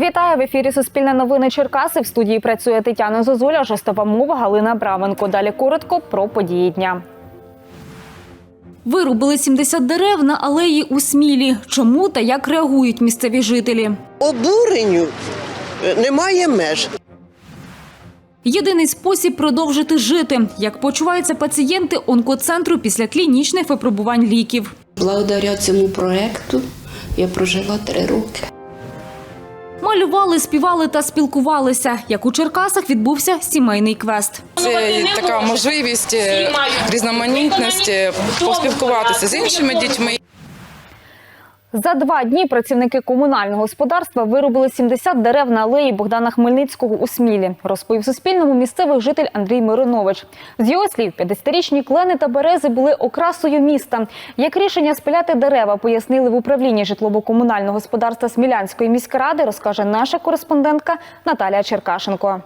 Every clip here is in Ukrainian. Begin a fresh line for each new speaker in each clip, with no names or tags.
Вітаю в ефірі Суспільне новини Черкаси. В студії працює Тетяна Зозуля, жестова мова Галина Браменко. Далі коротко про події дня.
Вирубили 70 дерев на алеї у Смілі. Чому та як реагують місцеві жителі?
обуренню е, немає меж.
Єдиний спосіб продовжити жити. Як почуваються пацієнти онкоцентру після клінічних випробувань ліків.
Благодаря цьому проекту я прожила три роки.
Малювали, співали та спілкувалися. Як у Черкасах відбувся сімейний квест.
Це така можливість е, різноманітності поспілкуватися з іншими дітьми.
За два дні працівники комунального господарства вирубили 70 дерев на алеї Богдана Хмельницького у Смілі, розповів Суспільному місцевий житель Андрій Миринович. З його слів, 50-річні клени та берези були окрасою міста. Як рішення спиляти дерева пояснили в управлінні житлово-комунального господарства Смілянської міськради, розкаже наша кореспондентка Наталія Черкашенко.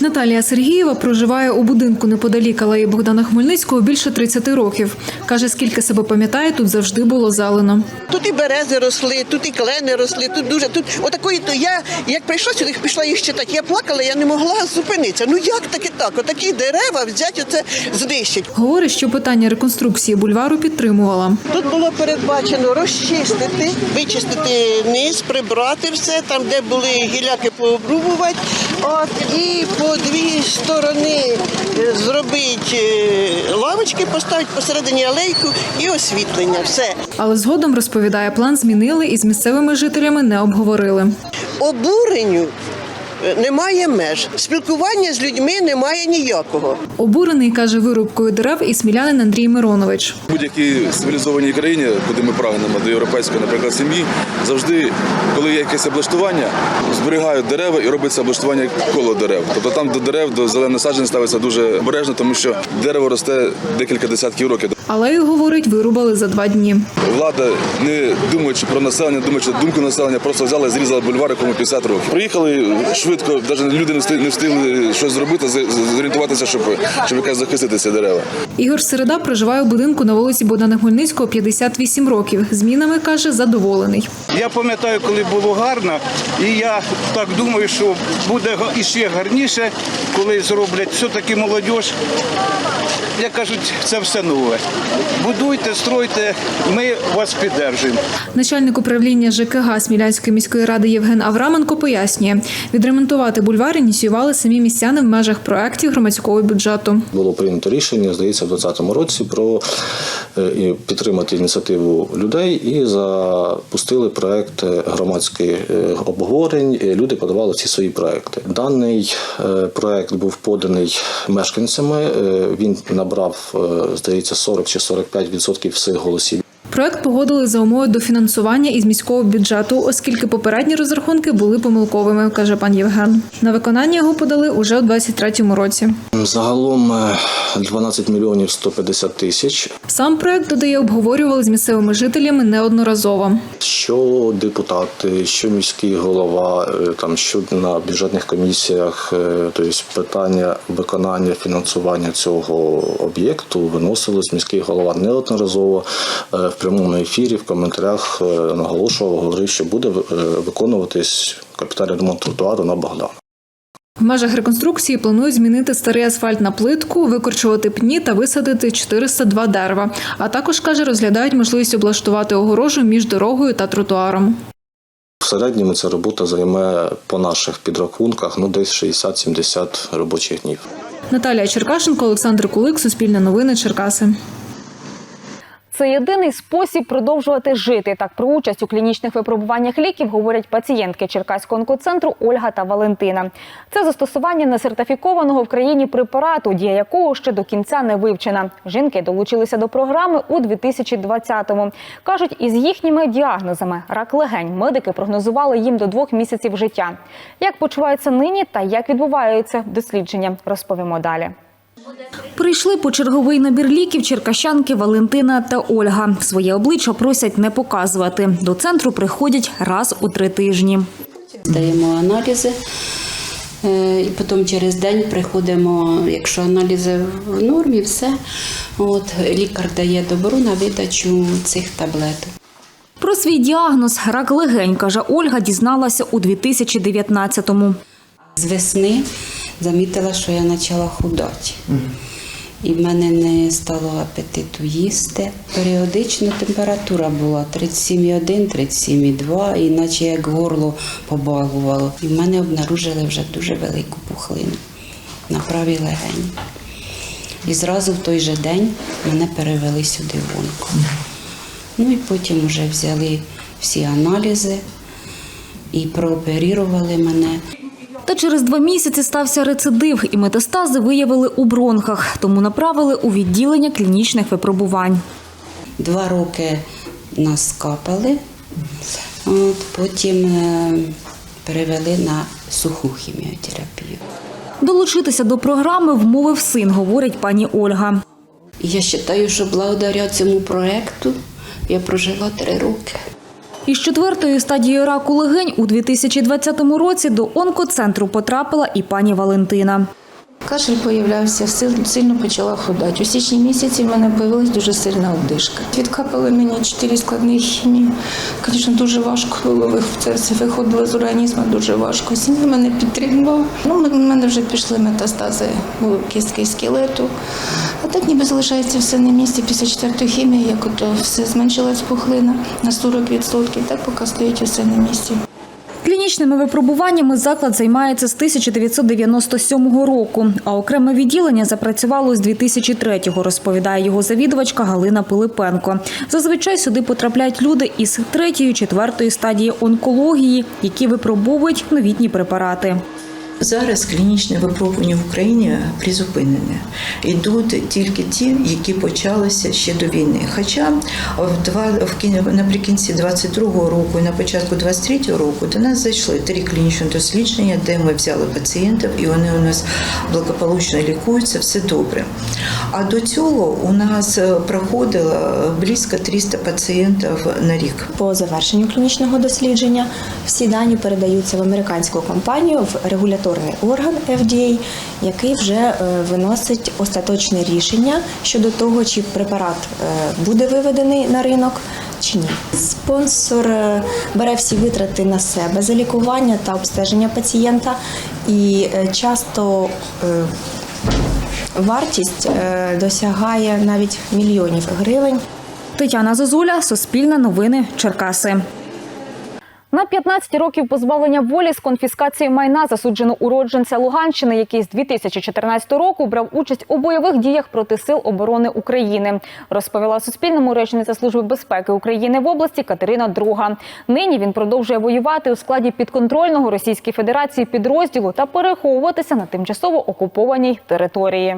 Наталія Сергієва проживає у будинку неподалік алеї Богдана Хмельницького більше 30 років. Каже, скільки себе пам'ятає, тут завжди було залено.
Тут і берези росли, тут і клени росли, тут дуже тут отакої. То я як прийшла сюди, пішла їх читати. Я плакала, я не могла зупинитися. Ну як таки так? Отакі дерева взяти оце знищить.
Говорить, що питання реконструкції бульвару підтримувала.
Тут було передбачено розчистити, вичистити низ, прибрати все там, де були гіляки пообрубувати. От і по дві сторони е, зробити е, лавочки, поставити посередині алейку і освітлення. Все.
Але згодом розповідає, план змінили і з місцевими жителями не обговорили.
обуренню немає меж. Спілкування з людьми немає ніякого.
Обурений каже вирубкою дерев і смілянин Андрій Миронович.
В будь-якій цивілізованій країні, куди ми прагнемо до європейської, наприклад, сім'ї, завжди, коли є якесь облаштування, зберігають дерева і робиться облаштування коло дерев. Тобто там до дерев, до зелених саджень ставиться дуже обережно, тому що дерево росте декілька десятків років.
Алею, говорить, вирубали за два дні.
Влада, не думаючи про населення, думаючи думку населення, просто взяла і зрізала бульвар, якому 50 років. Приїхали швидко, навіть люди не встигли, не встигли щось зробити, зорієнтуватися, щоб, щоб якось захистити ці дерева.
Ігор Середа проживає у будинку на вулиці Богдана Хмельницького 58 років. Змінами каже, задоволений.
Я пам'ятаю, коли було гарно, і я так думаю, що буде іще гарніше, коли зроблять все-таки молодь. Як кажуть, це все нове. Будуйте, стройте, ми вас піддержуємо.
Начальник управління ЖКГ Смілянської міської ради Євген Авраменко пояснює, відремонтувати бульвар ініціювали самі містяни в межах проєктів громадського бюджету.
було прийнято рішення, здається, в 2020 році про е, підтримати ініціативу людей і запустили проект е, громадських е, обговорень. Люди подавали всі свої проекти. Даний проект був поданий мешканцями. Він набрав, здається, 40 чи 45 відсотків всіх голосів.
Проект погодили за умови дофінансування із міського бюджету, оскільки попередні розрахунки були помилковими, каже пан Євген. На виконання його подали уже у 2023 році.
Загалом е, 12 мільйонів 150 тисяч.
Сам проект додає обговорювали з місцевими жителями неодноразово.
Що депутати, що міський голова, е, там що на бюджетних комісіях, е, тобто питання виконання фінансування цього об'єкту виносилось міський голова неодноразово е, в прямому ефірі, в коментарях е, наголошував, говорив, що буде е, виконуватись капітальний ремонт тротуару на Богдана.
В межах реконструкції планують змінити старий асфальт на плитку, викорчувати пні та висадити 402 дерева. А також каже, розглядають можливість облаштувати огорожу між дорогою та тротуаром.
В середньому ця робота займе по наших підрахунках ну десь 60-70 робочих днів.
Наталія Черкашенко, Олександр Кулик, Суспільне новини, Черкаси.
Це єдиний спосіб продовжувати жити. Так про участь у клінічних випробуваннях ліків говорять пацієнтки Черкаського онкоцентру Ольга та Валентина. Це застосування несертифікованого в країні препарату, дія якого ще до кінця не вивчена. Жінки долучилися до програми у 2020-му. кажуть, із їхніми діагнозами рак легень медики прогнозували їм до двох місяців життя. Як почуваються нині та як відбуваються дослідження, розповімо далі.
Прийшли по черговий набір ліків черкащанки Валентина та Ольга. Своє обличчя просять не показувати. До центру приходять раз у три тижні.
Здаємо аналізи. е, І потім через день приходимо, якщо аналізи в нормі, все. От, лікар дає добро на видачу цих таблеток.
Про свій діагноз рак легень, каже Ольга, дізналася у 2019-му.
З весни замітила, що я почала худати. І в мене не стало апетиту їсти. Періодично температура була 37,1, 37,2, і наче як горло побалувало. І в мене обнаружили вже дуже велику пухлину на правій легені. І зразу в той же день мене перевели сюди в онко. Ну і потім вже взяли всі аналізи і прооперували мене.
Та через два місяці стався рецидив, і метастази виявили у бронхах, тому направили у відділення клінічних випробувань.
Два роки нас скапали, от, потім е, перевели на суху хіміотерапію.
Долучитися до програми вмовив син, говорить пані Ольга.
Я вважаю, що благодаря цьому проєкту я прожила три роки.
Із четвертою стадією раку легень у 2020 році до онкоцентру потрапила і пані Валентина.
Кашель появлявся, сильно почала ходати. У січні місяці в мене появилась дуже сильна одишка. Відкапали мені чотири складних хімії. Звісно, дуже важко було. Це все виходило з організму дуже важко. Сім'я мене підтримувала. Ну, в мене вже пішли метастази кістки скелету. А так ніби залишається все на місці. Після четвертої хімії, як ото все зменшилась пухлина на 40%, так поки стоїть усе на місці.
Клінічними випробуваннями заклад займається з 1997 року, а окреме відділення запрацювало з 2003-го, розповідає його завідувачка Галина Пилипенко. Зазвичай сюди потрапляють люди із третьої, четвертої стадії онкології, які випробовують новітні препарати.
Зараз клінічне випробування в Україні призупинене. Йдуть тільки ті, які почалися ще до війни. Хоча в два в кін- наприкінці 22-го року і на початку 23-го року до нас зайшли три клінічні дослідження, де ми взяли пацієнтів, і вони у нас благополучно лікуються, все добре. А до цього у нас е, проходило близько 300 пацієнтів на рік.
По завершенню клінічного дослідження всі дані передаються в американську компанію в регуляторний орган FDA, який вже е, виносить остаточне рішення щодо того, чи препарат е, буде виведений на ринок чи ні. Спонсор е, бере всі витрати на себе за лікування та обстеження пацієнта, і часто вартість досягає навіть мільйонів гривень.
Тетяна Зозуля, Суспільне новини, Черкаси.
На 15 років позбавлення волі з конфіскації майна засуджено уродженця Луганщини, який з 2014 року брав участь у бойових діях проти сил оборони України. Розповіла Суспільному речниця Служби безпеки України в області Катерина Друга. Нині він продовжує воювати у складі підконтрольного Російській Федерації підрозділу та переховуватися на тимчасово окупованій території.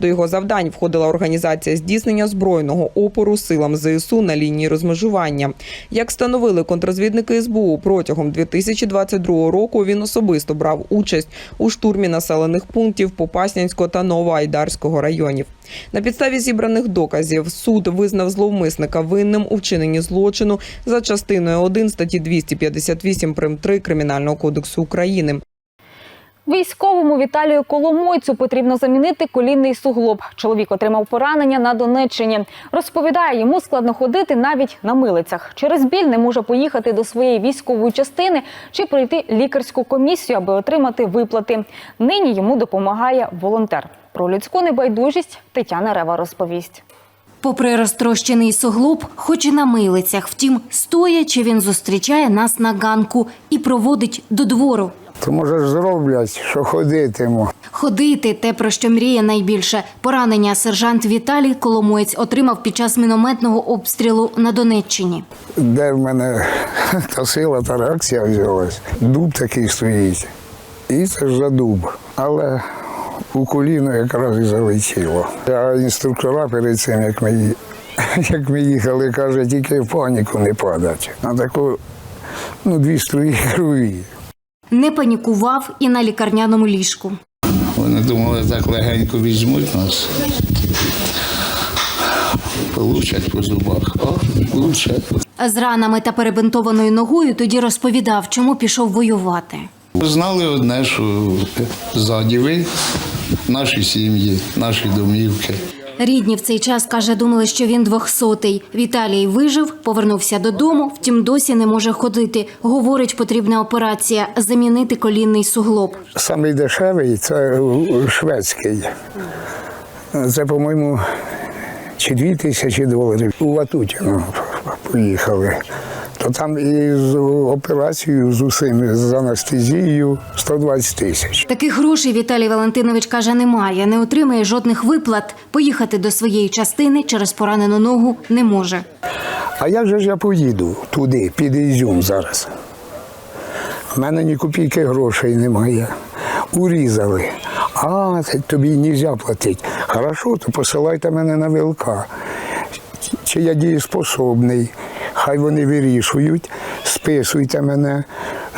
До його завдань входила організація здійснення збройного опору силам ЗСУ на лінії розмежування. Як встановили контрозвідники СБУ, протягом 2022 року він особисто брав участь у штурмі населених пунктів Попаснянського та Новоайдарського районів. На підставі зібраних доказів суд визнав зловмисника винним у вчиненні злочину за частиною 1 статті 258 прим. 3 Кримінального кодексу України.
Військовому Віталію Коломойцю потрібно замінити колінний суглоб. Чоловік отримав поранення на Донеччині. Розповідає, йому складно ходити навіть на милицях. Через біль не може поїхати до своєї військової частини чи пройти лікарську комісію, аби отримати виплати. Нині йому допомагає волонтер. Про людську небайдужість Тетяна Рева розповість.
Попри розтрощений суглоб, хоч і на милицях, втім, стоячи він зустрічає нас на ганку і проводить до двору.
То може зроблять, що ходитиму.
Ходити те, про що мріє найбільше. Поранення сержант Віталій Коломоєць отримав під час мінометного обстрілу на Донеччині.
Де в мене та сила, та реакція взялась. Дуб такий стоїть. І це ж за дуб. Але у коліно якраз і залетіло. А інструктора перед цим, як ми, як ми їхали, каже, тільки в паніку не падать. На таку, ну, дві струї крові.
Не панікував і на лікарняному ліжку.
Вони думали, так легенько візьмуть нас. Получать по зубах. О, лучше.
З ранами та перебинтованою ногою тоді розповідав, чому пішов воювати.
Знали одне, що ззаді ви, наші сім'ї, наші домівки.
Рідні в цей час, каже, думали, що він двохсотий. Віталій вижив, повернувся додому, втім досі не може ходити. Говорить, потрібна операція – замінити колінний суглоб.
Самий дешевий це шведський. Це, по-моєму, чи дві тисячі доларів. У Ватутіно поїхали. То там і з операцією з усім, з анестезією 120 тисяч.
Таких грошей Віталій Валентинович каже, немає, не отримає жодних виплат. Поїхати до своєї частини через поранену ногу не може.
А як же ж я поїду туди, під Ізюм зараз? У мене ні копійки грошей немає. Урізали. А, тобі не можна платити. Хорошо, то посилайте мене на ВЛК. Чи я дієспособний? Хай вони вирішують, списуйте мене,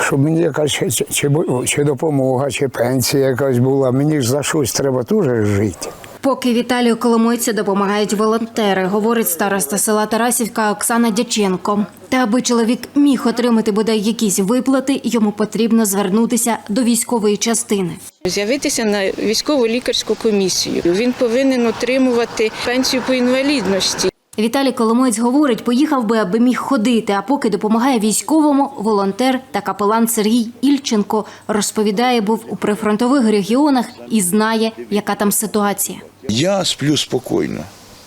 щоб мені якась чи, чи, чи, чи допомога, чи пенсія якась була. Мені ж за щось треба теж жити.
Поки Віталію Коломойцю допомагають волонтери, говорить староста села Тарасівка Оксана Дяченко. Та аби чоловік міг отримати бодай якісь виплати, йому потрібно звернутися до військової частини.
З'явитися на військову лікарську комісію. Він повинен отримувати пенсію по інвалідності.
Віталій Коломоєць говорить, поїхав би, аби міг ходити. А поки допомагає військовому, волонтер та капелан Сергій Ільченко розповідає, був у прифронтових регіонах і знає, яка там ситуація.
Я сплю спокійно.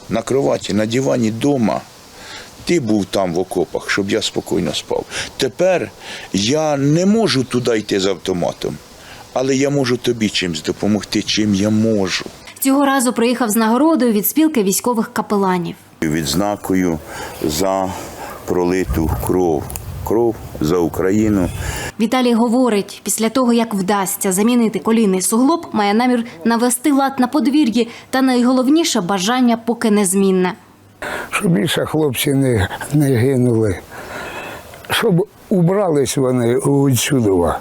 На кроваті, на дивані вдома. Ти був там в окопах, щоб я спокійно спав. Тепер я не можу туди йти з автоматом, але я можу тобі чимось допомогти, чим я можу.
Цього разу приїхав з нагородою від спілки військових капеланів.
Відзнакою за пролиту кров. Кров за Україну.
Віталій говорить, після того як вдасться замінити колінний суглоб, має намір навести лад на подвір'ї, та найголовніше бажання поки незмінне.
щоб більше хлопці не, не гинули, щоб убрались вони відсюдова.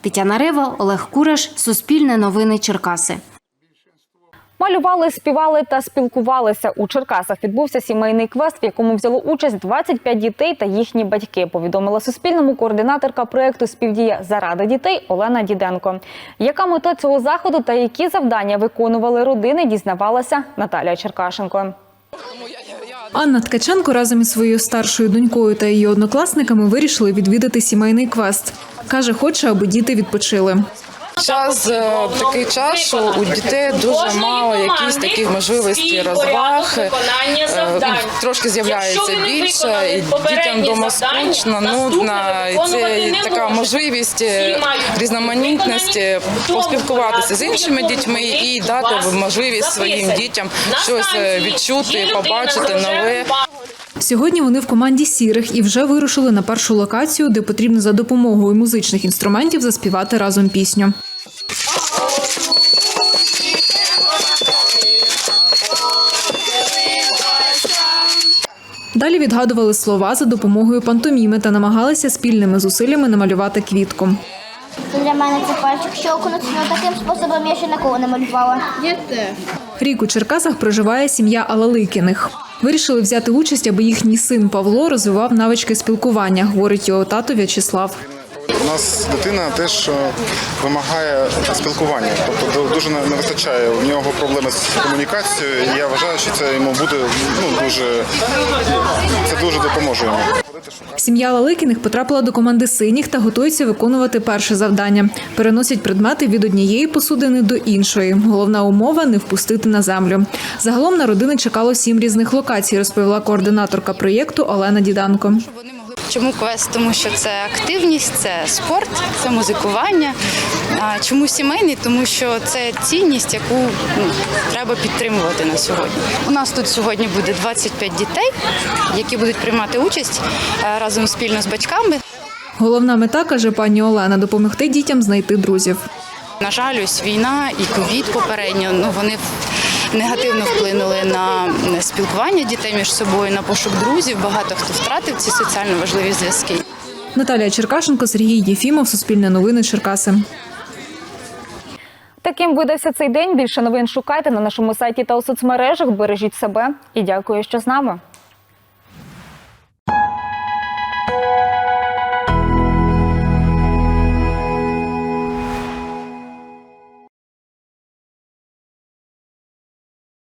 Тетяна Рева, Олег Кураш, Суспільне новини Черкаси.
Малювали, співали та спілкувалися. У Черкасах відбувся сімейний квест, в якому взяло участь 25 дітей та їхні батьки. Повідомила Суспільному координаторка проєкту Співдія заради дітей Олена Діденко. Яка мета цього заходу та які завдання виконували родини, дізнавалася Наталія Черкашенко.
Анна Ткаченко разом із своєю старшою донькою та її однокласниками вирішили відвідати сімейний квест. Каже, хоче, аби діти відпочили.
Час е, такий час, що у дітей дуже мало якісь таких можливостей розваг. е, Трошки з'являється більше, і дітям вдома скучно, нудно. І це така можливість е, різноманітності поспілкуватися з іншими дітьми і дати можливість своїм дітям щось відчути, побачити нове.
Сьогодні вони в команді сірих і вже вирушили на першу локацію, де потрібно за допомогою музичних інструментів заспівати разом пісню. Далі відгадували слова за допомогою пантоміми та намагалися спільними зусиллями намалювати квітку.
Для мене це перший щокнуть, але таким способом я ще ніколи не малювала. Я теж.
Рік у Черкасах проживає сім'я Алаликіних. Вирішили взяти участь, аби їхній син Павло розвивав навички спілкування, говорить його тато В'ячеслав.
У нас дитина теж е, вимагає спілкування, тобто дуже не вистачає. У нього проблеми з комунікацією, і я вважаю, що це йому буде ну дуже це дуже допоможе йому.
Сім'я Лаликіних потрапила до команди синіх та готується виконувати перше завдання. Переносять предмети від однієї посудини до іншої. Головна умова не впустити на землю. Загалом на родини чекало сім різних локацій, розповіла координаторка проєкту Олена Діданко.
Чому квест? Тому що це активність, це спорт, це музикування. А чому сімейний? Тому що це цінність, яку ну, треба підтримувати на сьогодні. У нас тут сьогодні буде 25 дітей, які будуть приймати участь е, разом спільно з батьками.
Головна мета каже пані Олена допомогти дітям знайти друзів.
На жаль, ось війна і ковід попередньо. Ну вони негативно вплинули на спілкування дітей між собою, на пошук друзів. Багато хто втратив ці соціально важливі зв'язки.
Наталія Черкашенко, Сергій Єфімов, Суспільне новини, Черкаси.
Таким видався цей день. Більше новин шукайте на нашому сайті та у соцмережах. Бережіть себе і дякую, що з нами.